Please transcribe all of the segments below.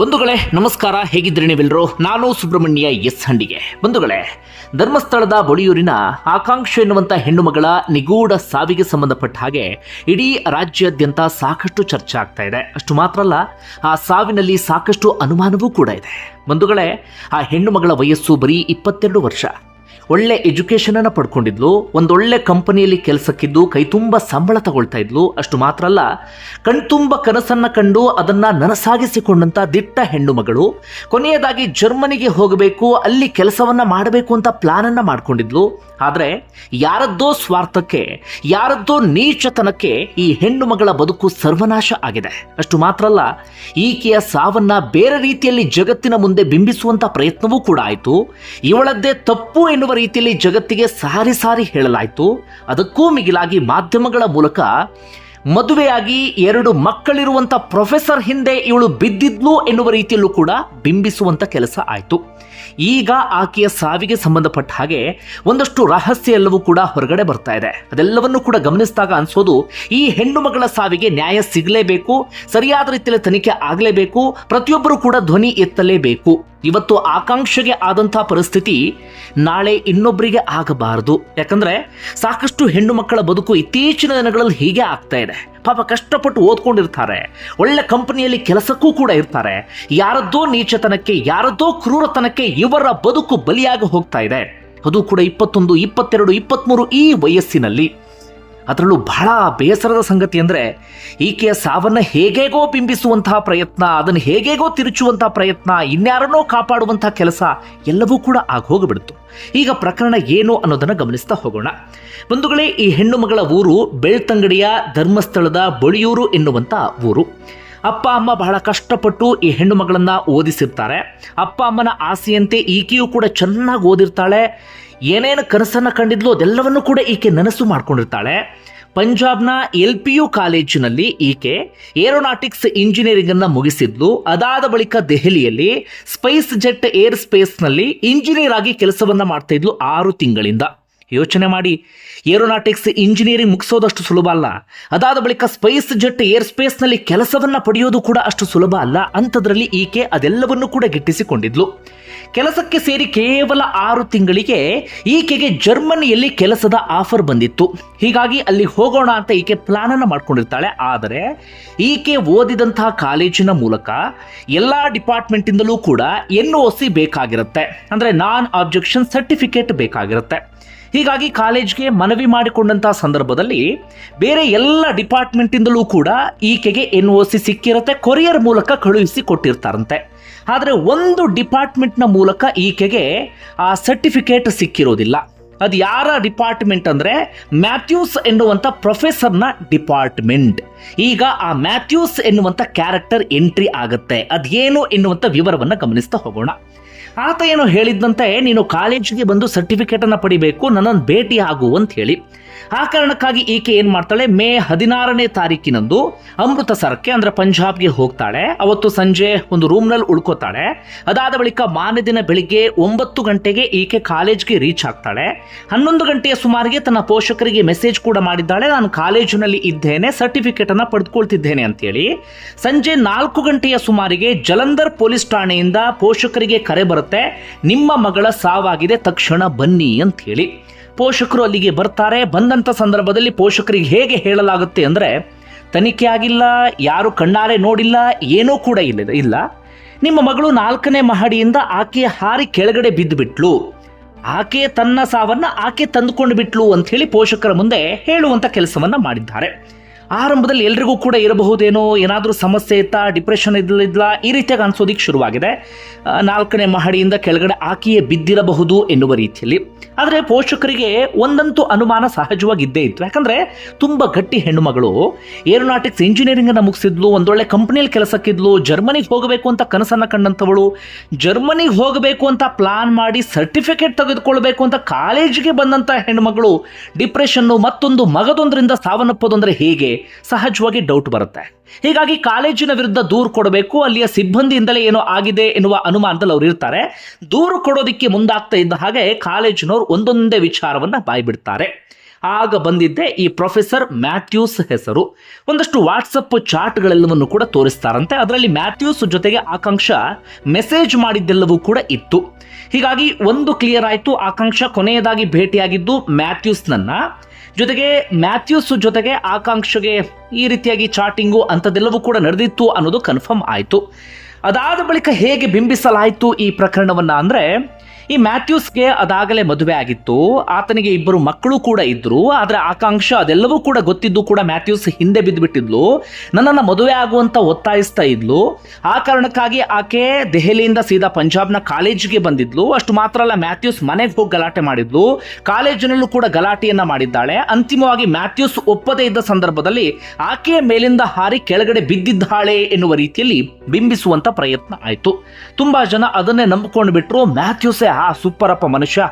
ಬಂಧುಗಳೇ, ನಮಸ್ಕಾರ. ಹೇಗಿದ್ರಿ ನೀವೆಲ್ಲರೂ? ನಾನು ಸುಬ್ರಹ್ಮಣ್ಯ ಎಸ್ ಹಂಡಿಗೆ. ಬಂಧುಗಳೇ, ಧರ್ಮಸ್ಥಳದ ಬಳಿಯೂರಿನ ಆಕಾಂಕ್ಷೆ ಎನ್ನುವಂಥ ಹೆಣ್ಣುಮಗಳ ನಿಗೂಢ ಸಾವಿಗೆ ಸಂಬಂಧಪಟ್ಟ ಹಾಗೆ ಇಡೀ ರಾಜ್ಯಾದ್ಯಂತ ಸಾಕಷ್ಟು ಚರ್ಚೆ ಆಗ್ತಾ ಇದೆ. ಅಷ್ಟು ಮಾತ್ರ ಅಲ್ಲ, ಆ ಸಾವಿನಲ್ಲಿ ಸಾಕಷ್ಟು ಅನುಮಾನವೂ ಕೂಡ ಇದೆ. ಬಂಧುಗಳೇ, ಆ ಹೆಣ್ಣುಮಗಳ ವಯಸ್ಸು ಬರೀ ಇಪ್ಪತ್ತೆರಡು ವರ್ಷ. ಒಳ್ಳೆ ಎಜುಕೇಶನ್ ಅನ್ನ ಪಡ್ಕೊಂಡಿದ್ಲು ಒಂದೊಳ್ಳೆ ಕಂಪನಿಯಲ್ಲಿ ಕೆಲಸಕ್ಕಿದ್ದು, ಕೈ ತುಂಬ ಸಂಬಳ ತಗೊಳ್ತಾ ಇದ್ಲು. ಅಷ್ಟು ಮಾತ್ರ ಅಲ್ಲ ಕಣ್ತುಂಬ ಕನಸನ್ನ ಕಂಡು ಅದನ್ನ ನನಸಾಗಿಸಿಕೊಂಡಂತ ದಿಟ್ಟ ಹೆಣ್ಣು ಮಗಳು, ಕೊನೆಯದಾಗಿ ಜರ್ಮನಿಗೆ ಹೋಗಬೇಕು, ಅಲ್ಲಿ ಕೆಲಸವನ್ನ ಮಾಡಬೇಕು ಅಂತ ಪ್ಲಾನ್ ಅನ್ನ ಮಾಡ್ಕೊಂಡಿದ್ಲು. ಆದ್ರೆ ಯಾರದ್ದೋ ಸ್ವಾರ್ಥಕ್ಕೆ, ಯಾರದ್ದೋ ನೀಚತನಕ್ಕೆ ಈ ಹೆಣ್ಣು ಮಗಳ ಬದುಕು ಸರ್ವನಾಶ ಆಗಿದೆ. ಅಷ್ಟು ಮಾತ್ರ ಅಲ್ಲ, ಈಕೆಯ ಸಾವನ್ನ ಬೇರೆ ರೀತಿಯಲ್ಲಿ ಜಗತ್ತಿನ ಮುಂದೆ ಬಿಂಬಿಸುವಂತ ಪ್ರಯತ್ನವೂ ಕೂಡ ಆಯಿತು. ಇವಳದ್ದೇ ತಪ್ಪು ಎನ್ನುವ ರೀತಿಯಲ್ಲಿ ಜಗತ್ತಿಗೆ ಸಾರಿ ಸಾರಿ ಹೇಳಲಾಯಿತು. ಅದಕ್ಕೂ ಮಿಗಿಲಾಗಿ ಮಾಧ್ಯಮಗಳ ಮೂಲಕ ಮದುವೆಯಾಗಿ ಎರಡು ಮಕ್ಕಳಿರುವಂತ ಪ್ರೊಫೆಸರ್ ಹಿಂದೆ ಇವಳು ಬಿದ್ದಿದ್ಲು ಎನ್ನುವ ರೀತಿಯಲ್ಲೂ ಕೂಡ ಬಿಂಬಿಸುವಂತ ಕೆಲಸ ಆಯಿತು. ಈಗ ಆಕೆಯ ಸಾವಿಗೆ ಸಂಬಂಧಪಟ್ಟ ಹಾಗೆ ಒಂದಷ್ಟು ರಹಸ್ಯ ಎಲ್ಲವೂ ಕೂಡ ಹೊರಗಡೆ ಬರ್ತಾ ಇದೆ. ಅದೆಲ್ಲವನ್ನೂ ಕೂಡ ಗಮನಿಸಿದಾಗ ಅನ್ಸೋದು, ಈ ಹೆಣ್ಣು ಮಗಳ ಸಾವಿಗೆ ನ್ಯಾಯ ಸಿಗಲೇಬೇಕು, ಸರಿಯಾದ ರೀತಿಯಲ್ಲಿ ತನಿಖೆ ಆಗಲೇಬೇಕು, ಪ್ರತಿಯೊಬ್ಬರು ಕೂಡ ಧ್ವನಿ ಎತ್ತಲೇಬೇಕು. ಇವತ್ತು ಆಕಾಂಕ್ಷೆಗೆ ಆದಂಥ ಪರಿಸ್ಥಿತಿ ನಾಳೆ ಇನ್ನೊಬ್ಬರಿಗೆ ಆಗಬಾರದು. ಯಾಕಂದರೆ ಸಾಕಷ್ಟು ಹೆಣ್ಣು ಮಕ್ಕಳ ಬದುಕು ಇತ್ತೀಚಿನ ದಿನಗಳಲ್ಲಿ ಹೀಗೆ ಆಗ್ತಾ ಇದೆ. ಪಾಪ ಕಷ್ಟಪಟ್ಟು ಓದ್ಕೊಂಡಿರ್ತಾರೆ. ಒಳ್ಳೆ ಕಂಪನಿಯಲ್ಲಿ ಕೆಲಸಕ್ಕೂ ಕೂಡ ಇರ್ತಾರೆ. ಯಾರದ್ದೋ ನೀಚತನಕ್ಕೆ, ಯಾರದ್ದೋ ಕ್ರೂರತನಕ್ಕೆ ಇವರ ಬದುಕು ಬಲಿಯಾಗಿ ಹೋಗ್ತಾ ಇದೆ. ಅದು ಕೂಡ ಇಪ್ಪತ್ತೊಂದು, ಇಪ್ಪತ್ತೆರಡು ಇಪ್ಪತ್ತ್ಮೂರು ಈ ವಯಸ್ಸಿನಲ್ಲಿ. ಅದರಲ್ಲೂ ಬಹಳ ಬೇಸರದ ಸಂಗತಿ ಅಂದರೆ ಈಕೆಯ ಸಾವನ್ನು ಹೇಗೇಗೋ ಬಿಂಬಿಸುವಂತಹ ಪ್ರಯತ್ನ, ಅದನ್ನು ಹೇಗೇಗೋ ತಿರುಚುವಂತಹ ಪ್ರಯತ್ನ, ಇನ್ಯಾರನ್ನೋ ಕಾಪಾಡುವಂತಹ ಕೆಲಸ ಎಲ್ಲವೂ ಕೂಡ ಆಗೋಗ್ಬಿಡ್ತು. ಈಗ ಪ್ರಕರಣ ಏನು ಅನ್ನೋದನ್ನು ಗಮನಿಸ್ತಾ ಹೋಗೋಣ. ಬಂಧುಗಳೇ, ಈ ಹೆಣ್ಣು ಮಗಳ ಊರು ಬೆಳ್ತಂಗಡಿಯ ಧರ್ಮಸ್ಥಳದ ಬಳಿಯೂರು ಎನ್ನುವಂಥ ಊರು. ಅಪ್ಪ, ಅಮ್ಮ ಬಹಳ ಕಷ್ಟಪಟ್ಟು ಈ ಹೆಣ್ಣು ಮಗಳನ್ನು ಓದಿಸಿರ್ತಾರೆ. ಅಪ್ಪ, ಅಮ್ಮನ ಆಸೆಯಂತೆ ಈಕೆಯೂ ಕೂಡ ಚೆನ್ನಾಗಿ ಓದಿರ್ತಾಳೆ. ಏನೇನು ಕನಸನ್ನು ಕಂಡಿದ್ಲು ಅದೆಲ್ಲವನ್ನು ಕೂಡ ಈಕೆ ನನಸು ಮಾಡ್ಕೊಂಡಿರ್ತಾಳೆ. ಪಂಜಾಬ್ನ ಎಲ್ ಪಿ ಯು ಕಾಲೇಜಿನಲ್ಲಿ ಈಕೆ ಏರೋನಾಟಿಕ್ಸ್ ಇಂಜಿನಿಯರಿಂಗ್ ಅನ್ನು ಮುಗಿಸಿದ್ಲು. ಅದಾದ ಬಳಿಕ ದೆಹಲಿಯಲ್ಲಿ ಸ್ಪೈಸ್ ಜೆಟ್ ಏರ್ ಸ್ಪೇಸ್ನಲ್ಲಿ ಇಂಜಿನಿಯರ್ ಆಗಿ ಕೆಲಸವನ್ನ ಮಾಡ್ತಾ ಇದ್ಲು ಆರು ತಿಂಗಳಿಂದ. ಯೋಚನೆ ಮಾಡಿ, ಏರೋನಾಟಿಕ್ಸ್ ಇಂಜಿನಿಯರಿಂಗ್ ಮುಗಿಸೋದಷ್ಟು ಸುಲಭ ಅಲ್ಲ. ಅದಾದ ಬಳಿಕ ಸ್ಪೈಸ್ ಜೆಟ್ ಏರ್ ಸ್ಪೇಸ್ನಲ್ಲಿ ಕೆಲಸವನ್ನ ಪಡೆಯೋದು ಕೂಡ ಅಷ್ಟು ಸುಲಭ ಅಲ್ಲ. ಅಂಥದ್ರಲ್ಲಿ ಈಕೆ ಅದೆಲ್ಲವನ್ನು ಕೂಡ ಗಿಟ್ಟಿಸಿಕೊಂಡಿದ್ಲು. ಕೆಲಸಕ್ಕೆ ಸೇರಿ ಕೇವಲ ಆರು ತಿಂಗಳಿಗೆ ಈಕೆಗೆ ಜರ್ಮನಿಯಲ್ಲಿ ಕೆಲಸದ ಆಫರ್ ಬಂದಿತ್ತು. ಹೀಗಾಗಿ ಅಲ್ಲಿ ಹೋಗೋಣ ಅಂತ ಈಕೆ ಪ್ಲಾನ್ ಅನ್ನ ಮಾಡ್ಕೊಂಡಿರ್ತಾಳೆ. ಆದರೆ ಈಕೆ ಓದಿದಂತಹ ಕಾಲೇಜಿನ ಮೂಲಕ ಎಲ್ಲ ಡಿಪಾರ್ಟ್ಮೆಂಟಿಂದಲೂ ಕೂಡ ಎನ್ ಒ ಸಿ ಬೇಕಾಗಿರುತ್ತೆ. ಅಂದ್ರೆ ನಾನ್ ಆಬ್ಜೆಕ್ಷನ್ ಸರ್ಟಿಫಿಕೇಟ್ ಬೇಕಾಗಿರುತ್ತೆ. ಹೀಗಾಗಿ ಕಾಲೇಜ್ಗೆ ಮನವಿ ಮಾಡಿಕೊಂಡಂತಹ ಸಂದರ್ಭದಲ್ಲಿ ಬೇರೆ ಎಲ್ಲ ಡಿಪಾರ್ಟ್ಮೆಂಟಿಂದಲೂ ಕೂಡ ಈಕೆಗೆ ಎನ್ ಒ ಸಿ ಸಿಕ್ಕಿರುತ್ತೆ, ಕೊರಿಯರ್ ಮೂಲಕ ಕಳುಹಿಸಿ ಕೊಟ್ಟಿರ್ತಾರಂತೆ. ಆದರೆ ಒಂದು ಡಿಪಾರ್ಟ್ಮೆಂಟ್ನ ಮೂಲಕ ಈಕೆಗೆ ಆ ಸರ್ಟಿಫಿಕೇಟ್ ಸಿಕ್ಕಿರೋದಿಲ್ಲ. ಅದು ಯಾರ ಡಿಪಾರ್ಟ್ಮೆಂಟ್ ಅಂದರೆ ಮ್ಯಾಥ್ಯೂಸ್ ಎನ್ನುವಂಥ ಪ್ರೊಫೆಸರ್ನ ಡಿಪಾರ್ಟ್ಮೆಂಟ್. ಈಗ ಆ ಮ್ಯಾಥ್ಯೂಸ್ ಎನ್ನುವಂಥ ಕ್ಯಾರೆಕ್ಟರ್ ಎಂಟ್ರಿ ಆಗುತ್ತೆ. ಅದೇನು ಎನ್ನುವಂಥ ವಿವರವನ್ನು ಗಮನಿಸ್ತಾ ಹೋಗೋಣ. ಆತ ಏನು ಹೇಳಿದ್ದಂತೆ ನೀನು ಕಾಲೇಜಿಗೆ ಬಂದು ಸರ್ಟಿಫಿಕೇಟನ್ನು ಪಡಿಬೇಕು ನನ್ನನ್ನು ಭೇಟಿ ಆಗು ಅಂತ ಹೇಳಿ. ಆ ಕಾರಣಕ್ಕಾಗಿ ಈಕೆ ಏನ್ ಮಾಡ್ತಾಳೆ? ಮೇ ಹದಿನಾರನೇ ತಾರೀಕಿನಂದು ಅಮೃತಸರಕ್ಕೆ ಅಂದ್ರೆ ಪಂಜಾಬ್ಗೆ ಹೋಗ್ತಾಳೆ. ಅವತ್ತು ಸಂಜೆ ಒಂದು ರೂಮ್ನಲ್ಲಿ ಉಳ್ಕೋತಾಳೆ. ಅದಾದ ಬಳಿಕ ಮಾರನೇ ದಿನ ಬೆಳಿಗ್ಗೆ ಒಂಬತ್ತು ಗಂಟೆಗೆ ಈಕೆ ಕಾಲೇಜ್ಗೆ ರೀಚ್ ಆಗ್ತಾಳೆ. ಹನ್ನೊಂದು ಗಂಟೆಯ ಸುಮಾರಿಗೆ ತನ್ನ ಪೋಷಕರಿಗೆ ಮೆಸೇಜ್ ಕೂಡ ಮಾಡಿದ್ದಾಳೆ. ನಾನು ಕಾಲೇಜಿನಲ್ಲಿ ಇದ್ದೇನೆ, ಸರ್ಟಿಫಿಕೇಟ್ ಅನ್ನ ಪಡೆದುಕೊಳ್ತಿದ್ದೇನೆ ಅಂತೇಳಿ. ಸಂಜೆ ನಾಲ್ಕು ಗಂಟೆಯ ಸುಮಾರಿಗೆ ಜಲಂಧರ್ ಪೊಲೀಸ್ ಠಾಣೆಯಿಂದ ಪೋಷಕರಿಗೆ ಕರೆ ಬರುತ್ತೆ, ನಿಮ್ಮ ಮಗಳ ಸಾವಾಗಿದೆ, ತಕ್ಷಣ ಬನ್ನಿ ಅಂತ ಹೇಳಿ ಪೋಷಕರು ಅಲ್ಲಿಗೆ ಬರ್ತಾರೆ. ಬಂದಂಥ ಸಂದರ್ಭದಲ್ಲಿ ಪೋಷಕರಿಗೆ ಹೇಗೆ ಹೇಳಲಾಗುತ್ತೆ ಅಂದರೆ, ತನಿಖೆ ಆಗಿಲ್ಲ, ಯಾರು ಕಣ್ಣಾರೆ ನೋಡಿಲ್ಲ, ಏನೂ ಕೂಡ ಇಲ್ಲ ಇಲ್ಲ. ನಿಮ್ಮ ಮಗಳು ನಾಲ್ಕನೇ ಮಹಡಿಯಿಂದ ಆಕೆಯ ಹಾರಿ ಕೆಳಗಡೆ ಬಿದ್ದುಬಿಟ್ಲು. ಆಕೆ ತನ್ನ ಸಾವನ್ನ ಆಕೆ ತಂದುಕೊಂಡು ಬಿಟ್ಲು ಅಂತ ಹೇಳಿ ಪೋಷಕರ ಮುಂದೆ ಹೇಳುವಂತ ಕೆಲಸವನ್ನ ಮಾಡಿದ್ದಾರೆ. ಆರಂಭದಲ್ಲಿ ಎಲ್ರಿಗೂ ಕೂಡ ಇರಬಹುದೇನೋ, ಏನಾದರೂ ಸಮಸ್ಯೆ ಇತ್ತಾ ಡಿಪ್ರೆಷನ್ ಇದ್ಲಿದ್ಲ ಈ ರೀತಿಯಾಗಿ ಅನ್ಸೋದಿಕ್ಕೆ ಶುರುವಾಗಿದೆ. ನಾಲ್ಕನೇ ಮಹಡಿಯಿಂದ ಕೆಳಗಡೆ ಆಕೆಯೇ ಬಿದ್ದಿರಬಹುದು ಎನ್ನುವ ರೀತಿಯಲ್ಲಿ. ಆದರೆ ಪೋಷಕರಿಗೆ ಒಂದಂತೂ ಅನುಮಾನ ಸಹಜವಾಗಿದ್ದೇ ಇತ್ತು. ಯಾಕಂದರೆ ತುಂಬ ಗಟ್ಟಿ ಹೆಣ್ಣುಮಗಳು, ಏರೋನಾಟಿಕ್ಸ್ ಇಂಜಿನಿಯರಿಂಗನ್ನು ಮುಗಿಸಿದ್ಲು, ಒಂದೊಳ್ಳೆ ಕಂಪ್ನಿಯಲ್ಲಿ ಕೆಲಸಕ್ಕಿದ್ಲು, ಜರ್ಮನಿಗೆ ಹೋಗಬೇಕು ಅಂತ ಕನಸನ್ನು ಕಂಡಂಥವಳು, ಜರ್ಮನಿಗೆ ಹೋಗಬೇಕು ಅಂತ ಪ್ಲಾನ್ ಮಾಡಿ ಸರ್ಟಿಫಿಕೇಟ್ ತೆಗೆದುಕೊಳ್ಬೇಕು ಅಂತ ಕಾಲೇಜಿಗೆ ಬಂದಂಥ ಹೆಣ್ಣುಮಗಳು ಡಿಪ್ರೆಷನ್ನು ಮತ್ತೊಂದು ಮಗದೊಂದರಿಂದ ಸಾವನ್ನಪ್ಪೋದಂದ್ರೆ ಹೇಗೆ? ಸಹಜವಾಗಿ ಡೌಟ್ ಬರುತ್ತೆ. ಹೀಗಾಗಿ ಕಾಲೇಜಿನ ವಿರುದ್ಧ ದೂರು ಕೊಡಬೇಕು, ಅಲ್ಲಿಯ ಸಿಬ್ಬಂದಿಯಿಂದಲೇ ಏನೋ ಆಗಿದೆ ಎನ್ನುವ ಅನುಮಾನದಲ್ಲಿ ಅವರು ಇರ್ತಾರೆ. ದೂರು ಕೊಡೋದಿಕ್ಕೆ ಮುಂದಾಗ್ತಾ ಇದ್ದ ಹಾಗೆ ಕಾಲೇಜಿನವರು ಒಂದೊಂದೇ ವಿಚಾರವನ್ನ ಬಾಯ್ಬಿಡ್ತಾರೆ. ಆಗ ಬಂದಿದ್ದೆ ಈ ಪ್ರೊಫೆಸರ್ ಮ್ಯಾಥ್ಯೂಸ್ ಹೆಸರು. ಒಂದಷ್ಟು ವಾಟ್ಸಪ್ ಚಾಟ್ಗಳೆಲ್ಲವನ್ನು ಕೂಡ ತೋರಿಸ್ತಾರಂತೆ. ಅದರಲ್ಲಿ ಮ್ಯಾಥ್ಯೂಸ್ ಜೊತೆಗೆ ಆಕಾಂಕ್ಷ ಮೆಸೇಜ್ ಮಾಡಿದ್ದೆಲ್ಲವೂ ಕೂಡ ಇತ್ತು. ಹೀಗಾಗಿ ಒಂದು ಕ್ಲಿಯರ್ ಆಯಿತು. ಆಕಾಂಕ್ಷ ಕೊನೆಯದಾಗಿ ಭೇಟಿಯಾಗಿದ್ದು ಮ್ಯಾಥ್ಯೂಸ್ನನ್ನ. ಜೊತೆಗೆ ಮ್ಯಾಥ್ಯೂಸ್ ಜೊತೆಗೆ ಆಕಾಂಕ್ಷೆಗೆ ಈ ರೀತಿಯಾಗಿ ಚಾಟಿಂಗು ಅಂಥದ್ದೆಲ್ಲವೂ ಕೂಡ ನಡೆದಿತ್ತು ಅನ್ನೋದು ಕನ್ಫರ್ಮ್ ಆಯಿತು. ಅದಾದ ಬಳಿಕ ಹೇಗೆ ಬಿಂಬಿಸಲಾಯಿತು ಈ ಪ್ರಕರಣವನ್ನು ಅಂದ್ರೆ ಈ ಮ್ಯಾಥ್ಯೂಸ್ಗೆ ಅದಾಗಲೇ ಮದುವೆ ಆಗಿತ್ತು. ಆತನಿಗೆ ಇಬ್ಬರು ಮಕ್ಕಳು ಕೂಡ ಇದ್ರು. ಆದರೆ ಆಕಾಂಕ್ಷ ಅದೆಲ್ಲವೂ ಕೂಡ ಗೊತ್ತಿದ್ದು ಕೂಡ ಮ್ಯಾಥ್ಯೂಸ್ ಹಿಂದೆ ಬಿದ್ದುಬಿಟ್ಟಿದ್ಲು ನನ್ನನ್ನು ಮದುವೆ ಆಗುವಂತ ಒತ್ತಾಯಿಸ್ತಾ ಇದ್ಲು. ಆ ಕಾರಣಕ್ಕಾಗಿ ಆಕೆ ದೆಹಲಿಯಿಂದ ಸೀದಾ ಪಂಜಾಬ್ನ ಕಾಲೇಜಿಗೆ ಬಂದಿದ್ಲು. ಅಷ್ಟು ಮಾತ್ರ ಅಲ್ಲ, ಮ್ಯಾಥ್ಯೂಸ್ ಮನೆಗೆ ಹೋಗಿ ಗಲಾಟೆ ಮಾಡಿದ್ಲು. ಕಾಲೇಜಿನಲ್ಲೂ ಕೂಡ ಗಲಾಟೆಯನ್ನ ಮಾಡಿದ್ದಾಳೆ. ಅಂತಿಮವಾಗಿ ಮ್ಯಾಥ್ಯೂಸ್ ಒಪ್ಪದೇ ಇದ್ದ ಸಂದರ್ಭದಲ್ಲಿ ಆಕೆಯ ಮೇಲಿಂದ ಹಾರಿ ಕೆಳಗಡೆ ಬಿದ್ದಿದ್ದಾಳೆ ಎನ್ನುವ ರೀತಿಯಲ್ಲಿ ಬಿಂಬಿಸುವಂತ ಪ್ರಯತ್ನ ಆಯಿತು. ತುಂಬಾ ಜನ ಅದನ್ನೇ ನಂಬಿಕೊಂಡು ಬಿಟ್ಟರು ಮ್ಯಾಥ್ಯೂಸೇ ಆ ಸೂಪರಪ್ಪ ಮನುಷ್ಯ,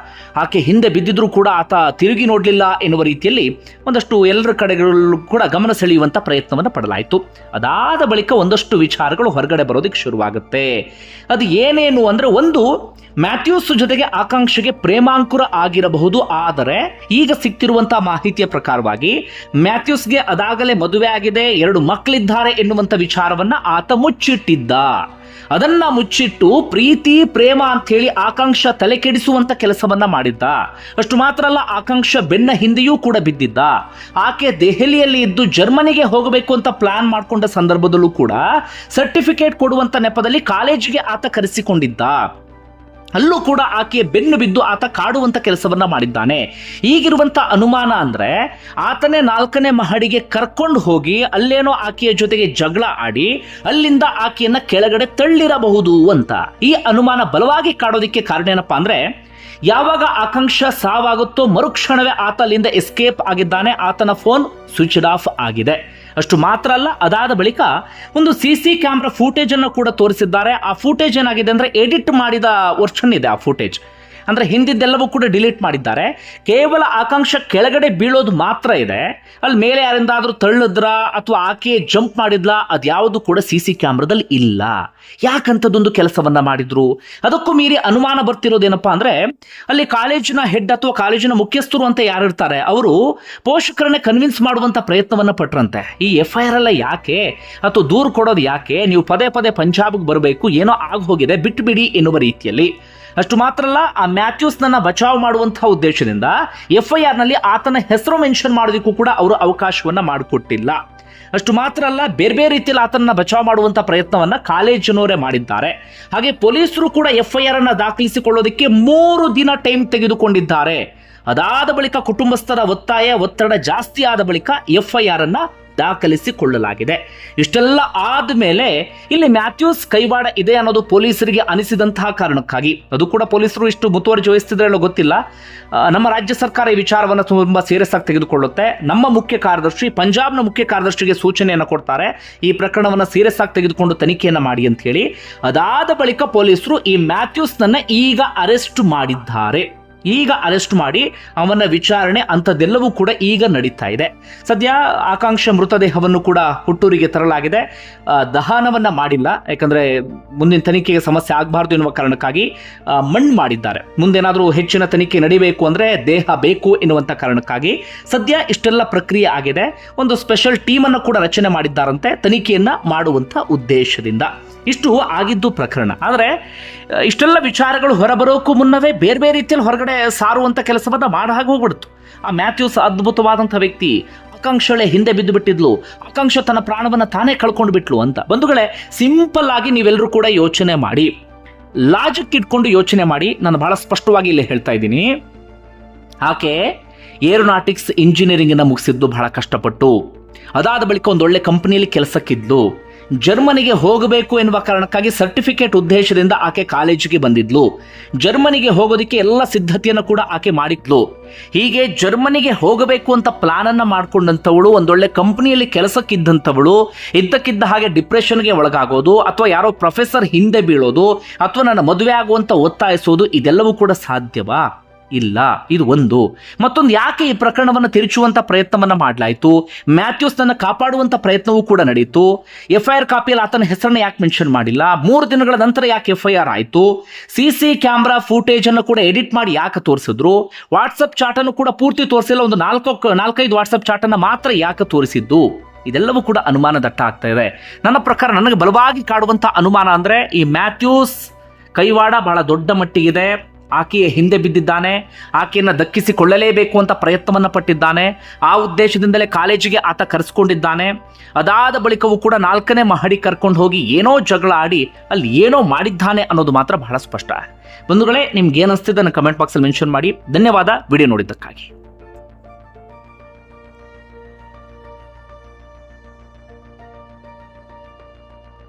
ಆಕೆ ಹಿಂದೆ ಬಿದ್ದಿದ್ರೂ ಕೂಡ ಆತ ತಿರುಗಿ ನೋಡಲಿಲ್ಲ ಎನ್ನುವ ರೀತಿಯಲ್ಲಿ ಒಂದಷ್ಟು ಎಲ್ಲರ ಕಡೆಗಳಲ್ಲೂ ಕೂಡ ಗಮನ ಸೆಳೆಯುವಂಥ ಪ್ರಯತ್ನವನ್ನು ಪಡಲಾಯಿತು. ಅದಾದ ಬಳಿಕ ಒಂದಷ್ಟು ವಿಚಾರಗಳು ಹೊರಗಡೆ ಬರೋದಕ್ಕೆ ಶುರುವಾಗುತ್ತೆ. ಅದು ಏನೇನು ಅಂದರೆ ಒಂದು, ಮ್ಯಾಥ್ಯೂಸ್ ಜೊತೆಗೆ ಆಕಾಂಕ್ಷೆಗೆ ಪ್ರೇಮಾಂಕುರ ಆಗಿರಬಹುದು, ಆದರೆ ಈಗ ಸಿಕ್ತಿರುವಂತಹ ಮಾಹಿತಿಯ ಪ್ರಕಾರವಾಗಿ ಮ್ಯಾಥ್ಯೂಸ್ಗೆ ಅದಾಗಲೇ ಮದುವೆ ಆಗಿದೆ, ಎರಡು ಮಕ್ಕಳಿದ್ದಾರೆ ಎನ್ನುವಂಥ ವಿಚಾರವನ್ನ ಆತ ಮುಚ್ಚಿಟ್ಟಿದ್ದ. ಅದನ್ನ ಮುಚ್ಚಿಟ್ಟು ಪ್ರೀತಿ, ಪ್ರೇಮ ಅಂತ ಹೇಳಿ ಆಕಾಂಕ್ಷ ತಲೆ ಕೆಡಿಸುವಂತ ಕೆಲಸವನ್ನ ಮಾಡಿದ್ದ. ಅಷ್ಟು ಮಾತ್ರ ಅಲ್ಲ, ಆಕಾಂಕ್ಷ ಬೆನ್ನ ಹಿಂದೆಯೂ ಕೂಡ ಬಿದ್ದಿದ್ದ. ಆಕೆ ದೆಹಲಿಯಲ್ಲಿ ಇದ್ದು ಜರ್ಮನಿಗೆ ಹೋಗಬೇಕು ಅಂತ ಪ್ಲಾನ್ ಮಾಡಿಕೊಂಡ ಸಂದರ್ಭದಲ್ಲೂ ಕೂಡ ಸರ್ಟಿಫಿಕೇಟ್ ಕೊಡುವಂತ ನೆಪದಲ್ಲಿ ಕಾಲೇಜಿಗೆ ಆತ ಕರೆಸಿಕೊಂಡಿದ್ದ. ಅಲ್ಲೂ ಕೂಡ ಆಕೆಯ ಬೆನ್ನು ಬಿದ್ದು ಆತ ಕಾಡುವಂತ ಕೆಲಸವನ್ನ ಮಾಡಿದ್ದಾನೆ. ಈಗಿರುವಂತ ಅನುಮಾನ ಅಂದ್ರೆ ಆತನೇ ನಾಲ್ಕನೇ ಮಹಡಿಗೆ ಕರ್ಕೊಂಡು ಹೋಗಿ ಅಲ್ಲೇನೋ ಆಕೆಯ ಜೊತೆಗೆ ಜಗಳ ಆಡಿ ಅಲ್ಲಿಂದ ಆಕೆಯನ್ನ ಕೆಳಗಡೆ ತಳ್ಳಿರಬಹುದು ಅಂತ. ಈ ಅನುಮಾನ ಬಲವಾಗಿ ಕಾಡೋದಿಕ್ಕೆ ಕಾರಣ ಏನಪ್ಪಾ ಅಂದ್ರೆ ಯಾವಾಗ ಆಕಾಂಕ್ಷ ಸಾವಾಗುತ್ತೋ ಮರುಕ್ಷಣವೇ ಆತ ಅಲ್ಲಿಂದ ಎಸ್ಕೇಪ್ ಆಗಿದ್ದಾನೆ, ಆತನ ಫೋನ್ ಸ್ವಿಚ್ ಆಫ್ ಆಗಿದೆ. ಅಷ್ಟು ಮಾತ್ರ ಅಲ್ಲ, ಅದಾದ ಬಳಿಕ ಒಂದು ಸಿ ಸಿ ಕ್ಯಾಮ್ರಾ ಫೂಟೇಜನ್ನು ಕೂಡ ತೋರಿಸಿದ್ದಾರೆ. ಆ ಫೂಟೇಜ್ ಏನಾಗಿದೆ ಅಂದರೆ ಎಡಿಟ್ ಮಾಡಿದ ವರ್ಷನ್ ಇದೆ ಆ ಫೂಟೇಜ್ ಅಂದ್ರೆ ಹಿಂದಿದ್ದೆಲ್ಲವೂ ಕೂಡ ಡಿಲೀಟ್ ಮಾಡಿದ್ದಾರೆ. ಕೇವಲ ಆಕಾಂಕ್ಷ ಕೆಳಗಡೆ ಬೀಳೋದು ಮಾತ್ರ ಇದೆ. ಅಲ್ಲಿ ಮೇಲೆ ಯಾರಿಂದಾದರೂ ತಳ್ಳಿದ್ರ ಅಥವಾ ಆಕೆ ಜಂಪ್ ಮಾಡಿದ್ಲ, ಅದ್ಯಾವುದು ಕೂಡ ಸಿ ಸಿ ಕ್ಯಾಮ್ರಾದಲ್ಲಿ ಇಲ್ಲ. ಯಾಕಂಥದ್ದೊಂದು ಕೆಲಸವನ್ನು ಮಾಡಿದ್ರು? ಅದಕ್ಕೂ ಮೀರಿ ಅನುಮಾನ ಬರ್ತಿರೋದೇನಪ್ಪ ಅಂದರೆ, ಅಲ್ಲಿ ಕಾಲೇಜಿನ ಹೆಡ್ ಅಥವಾ ಕಾಲೇಜಿನ ಮುಖ್ಯಸ್ಥರು ಅಂತ ಯಾರು ಇರ್ತಾರೆ ಅವರು ಪೋಷಕರನ್ನೇ ಕನ್ವಿನ್ಸ್ ಮಾಡುವಂಥ ಪ್ರಯತ್ನವನ್ನು ಪಟ್ರಂತೆ. ಈ ಎಫ್ ಐ ಆರ್ ಎಲ್ಲ ಯಾಕೆ? ಅಥವಾ ದೂರು ಕೊಡೋದು ಯಾಕೆ? ನೀವು ಪದೇ ಪದೇ ಪಂಜಾಬ್ಗೆ ಬರಬೇಕು, ಏನೋ ಆಗಿ ಹೋಗಿದೆ, ಬಿಟ್ಬಿಡಿ ಎನ್ನುವ ರೀತಿಯಲ್ಲಿ. ಅಷ್ಟು ಮಾತ್ರ ಅಲ್ಲ, ಆ ಮ್ಯಾಥ್ಯೂಸ್ನನ್ನು ಬಚಾವ್ ಮಾಡುವಂತಹ ಉದ್ದೇಶದಿಂದ ಎಫ್ ಐ ಆರ್ನಲ್ಲಿ ಆತನ ಹೆಸರು ಮೆನ್ಷನ್ ಮಾಡೋದಕ್ಕೂ ಕೂಡ ಅವರು ಅವಕಾಶವನ್ನ ಮಾಡಿಕೊಟ್ಟಿಲ್ಲ. ಅಷ್ಟು ಮಾತ್ರ ಅಲ್ಲ ಬೇರೆ ಬೇರೆ ರೀತಿಯಲ್ಲಿ ಆತನ ಬಚಾವ್ ಮಾಡುವಂತ ಪ್ರಯತ್ನವನ್ನ ಕಾಲೇಜಿನವರೇ ಮಾಡಿದ್ದಾರೆ. ಹಾಗೆ ಪೊಲೀಸರು ಕೂಡ ಎಫ್ ಐ ಆರ್ ಅನ್ನ ದಾಖಲಿಸಿಕೊಳ್ಳೋದಕ್ಕೆ ಮೂರು ದಿನ ಟೈಮ್ ತೆಗೆದುಕೊಂಡಿದ್ದಾರೆ. ಅದಾದ ಬಳಿಕ ಕುಟುಂಬಸ್ಥರ ಒತ್ತಾಯ, ಒತ್ತಡ ಜಾಸ್ತಿ ಆದ ಬಳಿಕ ಎಫ್ ಐ ಆರ್ ಅನ್ನ ದಾಖಲಿಸಿಕೊಳ್ಳಲಾಗಿದೆ. ಇಷ್ಟೆಲ್ಲ ಆದಮೇಲೆ ಇಲ್ಲಿ ಮ್ಯಾಥ್ಯೂಸ್ ಕೈವಾಡ ಇದೆ ಅನ್ನೋದು ಪೊಲೀಸರಿಗೆ ಅನಿಸಿದಂತಹ ಕಾರಣಕ್ಕಾಗಿ. ಅದು ಕೂಡ ಪೊಲೀಸರು ಇಷ್ಟು ಮುತುವರ್ಜಿ ವಹಿಸ್ತಿದ್ರೆ ಹೇಳೋ ಗೊತ್ತಿಲ್ಲ. ನಮ್ಮ ರಾಜ್ಯ ಸರ್ಕಾರ ಈ ವಿಚಾರವನ್ನು ತುಂಬ ಸೀರಿಯಸ್ ಆಗಿ ತೆಗೆದುಕೊಳ್ಳುತ್ತೆ. ನಮ್ಮ ಮುಖ್ಯ ಕಾರ್ಯದರ್ಶಿ, ಪಂಜಾಬ್ನ ಮುಖ್ಯ ಕಾರ್ಯದರ್ಶಿಗೆ ಸೂಚನೆಯನ್ನು ಕೊಡ್ತಾರೆ. ಈ ಪ್ರಕರಣವನ್ನು ಸೀರಿಯಸ್ ಆಗಿ ತೆಗೆದುಕೊಂಡು ತನಿಖೆಯನ್ನು ಮಾಡಿ ಅಂತ ಹೇಳಿ. ಅದಾದ ಬಳಿಕ ಪೊಲೀಸರು ಈ ಮ್ಯಾಥ್ಯೂಸ್ನನ್ನು ಈಗ ಅರೆಸ್ಟ್ ಮಾಡಿದ್ದಾರೆ. ಈಗ ಅರೆಸ್ಟ್ ಮಾಡಿ ಅವನ ವಿಚಾರಣೆ ಅಂಥದ್ದೆಲ್ಲವೂ ಕೂಡ ಈಗ ನಡೀತಾ ಇದೆ. ಸದ್ಯ ಆಕಾಂಕ್ಷ ಮೃತದೇಹವನ್ನು ಕೂಡ ಹುಟ್ಟೂರಿಗೆ ತರಲಾಗಿದೆ. ದಹನವನ್ನು ಮಾಡಿಲ್ಲ. ಯಾಕಂದರೆ ಮುಂದಿನ ತನಿಖೆಗೆ ಸಮಸ್ಯೆ ಆಗಬಾರ್ದು ಎನ್ನುವ ಕಾರಣಕ್ಕಾಗಿ ಮಣ್ಣು ಮಾಡಿದ್ದಾರೆ. ಮುಂದೇನಾದರೂ ಹೆಚ್ಚಿನ ತನಿಖೆ ನಡೀಬೇಕು ಅಂದರೆ ದೇಹ ಬೇಕು ಎನ್ನುವಂಥ ಕಾರಣಕ್ಕಾಗಿ ಸದ್ಯ ಇಷ್ಟೆಲ್ಲ ಪ್ರಕ್ರಿಯೆ ಆಗಿದೆ. ಒಂದು ಸ್ಪೆಷಲ್ ಟೀಮನ್ನು ಕೂಡ ರಚನೆ ಮಾಡಿದ್ದಾರಂತೆ ತನಿಖೆಯನ್ನು ಮಾಡುವಂಥ ಉದ್ದೇಶದಿಂದ. ಇಷ್ಟು ಆಗಿದ್ದು ಪ್ರಕರಣ. ಆದರೆ ಇಷ್ಟೆಲ್ಲ ವಿಚಾರಗಳು ಹೊರಬರೋಕ್ಕೂ ಮುನ್ನವೇ ಬೇರೆ ಬೇರೆ ರೀತಿಯಲ್ಲಿ ಹೊರಗಡೆ ಸಾರುವಂಥ ಕೆಲಸವನ್ನು ಮಾಡ ಹಾಗೆ ಹೋಗ್ಬಿಡ್ತು. ಆ ಮ್ಯಾಥ್ಯೂಸ್ ಅದ್ಭುತವಾದಂಥ ವ್ಯಕ್ತಿ ಆಕಾಂಕ್ಷಳೆ ಹಿಂದೆ ಬಿದ್ದು ಬಿಟ್ಟಿದ್ಲು ಆಕಾಂಕ್ಷ ತನ್ನ ಪ್ರಾಣವನ್ನು ತಾನೇ ಕಳ್ಕೊಂಡು ಬಿಟ್ಲು ಅಂತ. ಬಂಧುಗಳೇ, ಸಿಂಪಲ್ ಆಗಿ ನೀವೆಲ್ಲರೂ ಕೂಡ ಯೋಚನೆ ಮಾಡಿ. ಲಾಜಿಕ್ ಇಟ್ಕೊಂಡು ಯೋಚನೆ ಮಾಡಿ. ನಾನು ಬಹಳ ಸ್ಪಷ್ಟವಾಗಿ ಇಲ್ಲಿ ಹೇಳ್ತಾ ಇದ್ದೀನಿ. ಆಕೆ ಏರೋನಾಟಿಕ್ಸ್ ಇಂಜಿನಿಯರಿಂಗ್ ಮುಗಿಸಿದ್ದು ಬಹಳ ಕಷ್ಟಪಟ್ಟು. ಅದಾದ ಬಳಿಕ ಒಂದೊಳ್ಳೆ ಕಂಪನಿಯಲ್ಲಿ ಕೆಲಸಕ್ಕಿದ್ಲು. ಜರ್ಮನಿಗೆ ಹೋಗಬೇಕು ಎನ್ನುವ ಕಾರಣಕ್ಕಾಗಿ ಸರ್ಟಿಫಿಕೇಟ್ ಉದ್ದೇಶದಿಂದ ಆಕೆ ಕಾಲೇಜಿಗೆ ಬಂದಿದ್ಲು. ಜರ್ಮನಿಗೆ ಹೋಗೋದಕ್ಕೆ ಎಲ್ಲ ಸಿದ್ಧತೆಯನ್ನು ಕೂಡ ಆಕೆ ಮಾಡಿದ್ಲು. ಹೀಗೆ ಜರ್ಮನಿಗೆ ಹೋಗಬೇಕು ಅಂತ ಪ್ಲಾನ್ ಅನ್ನ ಮಾಡ್ಕೊಂಡಂಥವಳು, ಒಂದೊಳ್ಳೆ ಕಂಪನಿಯಲ್ಲಿ ಕೆಲಸಕ್ಕಿದ್ದಂಥವಳು, ಇದ್ದಕ್ಕಿದ್ದ ಹಾಗೆ ಡಿಪ್ರೆಷನ್ಗೆ ಒಳಗಾಗೋದು, ಅಥವಾ ಯಾರೋ ಪ್ರೊಫೆಸರ್ ಹಿಂದೆ ಬೀಳೋದು, ಅಥವಾ ನನ್ನ ಮದುವೆ ಆಗುವಂತ ಒತ್ತಾಯಿಸೋದು, ಇದೆಲ್ಲವೂ ಕೂಡ ಸಾಧ್ಯವಾ? ಇಲ್ಲ, ಇದು ಒಂದು. ಮತ್ತೊಂದು ಯಾಕೆ ಈ ಪ್ರಕರಣವನ್ನು ತಿರುಚುವಂತ ಪ್ರಯತ್ನವನ್ನು ಮಾಡಲಾಯಿತು? ಮ್ಯಾಥ್ಯೂಸ್ ನನ್ನ ಕಾಪಾಡುವಂತ ಪ್ರಯತ್ನವೂ ಕೂಡ ನಡೆಯಿತು ಎಫ್ ಐ ಆರ್ ಕಾಪಿಯಲ್ಲಿ ಆತನ ಹೆಸರನ್ನು ಯಾಕೆ ಮೆನ್ಷನ್ ಮಾಡಿಲ್ಲ? ಮೂರು ದಿನಗಳ ನಂತರ ಯಾಕೆ ಎಫ್ ಐ ಆರ್ ಆಯಿತು? ಸಿ ಸಿ ಕ್ಯಾಮ್ರಾ ಫೂಟೇಜ್ ಅನ್ನು ಕೂಡ ಎಡಿಟ್ ಮಾಡಿ ಯಾಕೆ ತೋರಿಸಿದ್ರು? ವಾಟ್ಸಪ್ ಚಾಟ್ ಅನ್ನು ಕೂಡ ಪೂರ್ತಿ ತೋರಿಸಿಲ್ಲ, ಒಂದು ನಾಲ್ಕು, ನಾಲ್ಕೈದು ವಾಟ್ಸಪ್ ಚಾಟ್ ಅನ್ನು ಮಾತ್ರ ಯಾಕೆ ತೋರಿಸಿದ್ದು? ಇದೆಲ್ಲವೂ ಕೂಡ ಅನುಮಾನ ದಟ್ಟ ಆಗ್ತಾ ಇದೆ. ನನ್ನ ಪ್ರಕಾರ ನನಗೆ ಬಲವಾಗಿ ಕಾಡುವಂತ ಅನುಮಾನ ಅಂದ್ರೆ ಈ ಮ್ಯಾಥ್ಯೂಸ್ ಕೈವಾಡ ಬಹಳ ದೊಡ್ಡ ಮಟ್ಟಿಗಿದೆ. ಆಕೆಯ ಹಿಂದೆ ಬಿದ್ದಿದ್ದಾನೆ, ಆಕೆಯನ್ನು ದಕ್ಕಿಸಿಕೊಳ್ಳಲೇಬೇಕು ಅಂತ ಪ್ರಯತ್ನವನ್ನು ಪಟ್ಟಿದ್ದಾನೆ. ಆ ಉದ್ದೇಶದಿಂದಲೇ ಕಾಲೇಜಿಗೆ ಆತ ಕರೆಸ್ಕೊಂಡಿದ್ದಾನೆ. ಅದಾದ ಬಳಿಕವೂ ಕೂಡ ನಾಲ್ಕನೇ ಮಹಡಿ ಕರ್ಕೊಂಡು ಹೋಗಿ ಏನೋ ಜಗಳ ಆಡಿ ಅಲ್ಲಿ ಏನೋ ಮಾಡಿದ್ದಾನೆ ಅನ್ನೋದು ಮಾತ್ರ ಬಹಳ ಸ್ಪಷ್ಟ. ಬಂಧುಗಳೇ, ನಿಮ್ಗೆ ಏನು ನನ್ನ ಕಮೆಂಟ್ ಬಾಕ್ಸಲ್ಲಿ ಮೆನ್ಷನ್ ಮಾಡಿ. ಧನ್ಯವಾದ. ವಿಡಿಯೋ ನೋಡಿದ್ದಕ್ಕಾಗಿ.